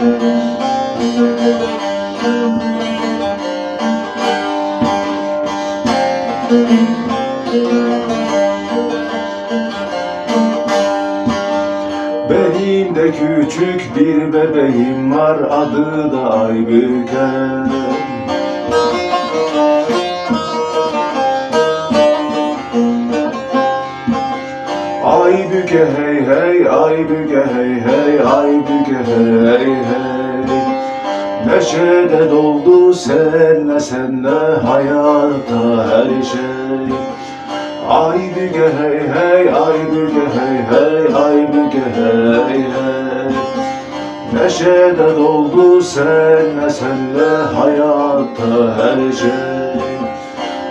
Benim de küçük bir bebeğim var adı da Aybüke. Aybüke hey hey Aybüke hey hey Aybüke hey hey Neşede doldu senle senle hayatta her şey. Aybüke hey hey Aybüke hey hey Aybüke hey hey. Neşede doldu senle senle hayatta her şey.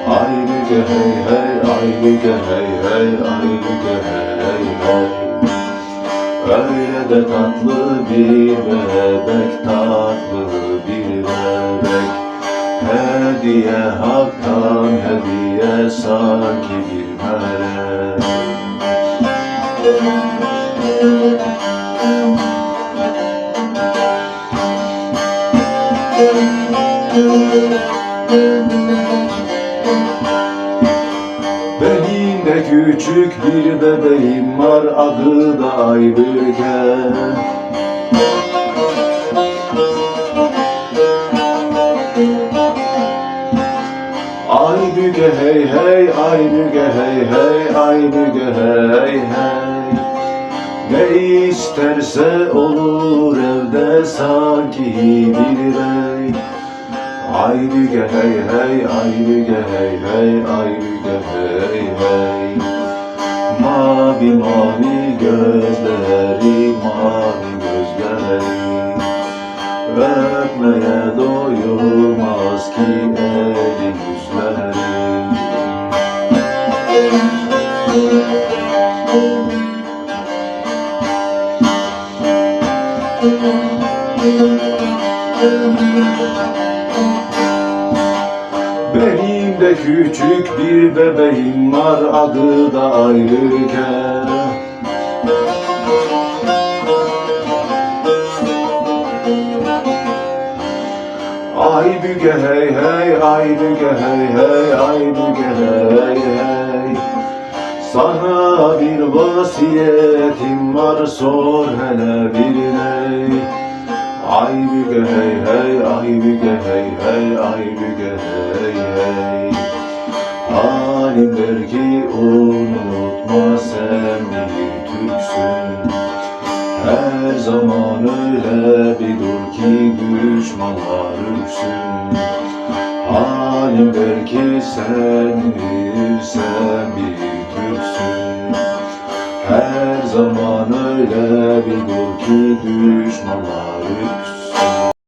Aybüke hey hey hey hey Aybüke. hey hey Öyle de tatlı bir bebek tatlı bir bebek. Hediye haktan hediye sanki bir melek. Benim de küçük bir bebeğim var adı da Aybüke. Aybüke hey hey Aybüke hey hey Aybüke hey hey. Ne isterse olur evde sanki bir bey Aybüke hey hey Aybüke hey hey Aybüke hey hey. Mavi mavi gözleri mavi gözleri. Öpmeye doyulmaz ki eli yüzleri Benim de küçük bir bebeğim var adı da Aybüke Aybüke hey hey Aybüke hey hey Aybüke hey hey. Sana bir vasiyetim var sor hele birine Aybüke hey hey Aybüke hey hey Aybüke hey hey. Halim der ki unutma sen bir Türksün. Her zaman öyle bir dur ki düşmanlar ürksün. Halim der ki sen bir sen bir Türksün Her zaman öyle bir dur ki düşmanlar ürksün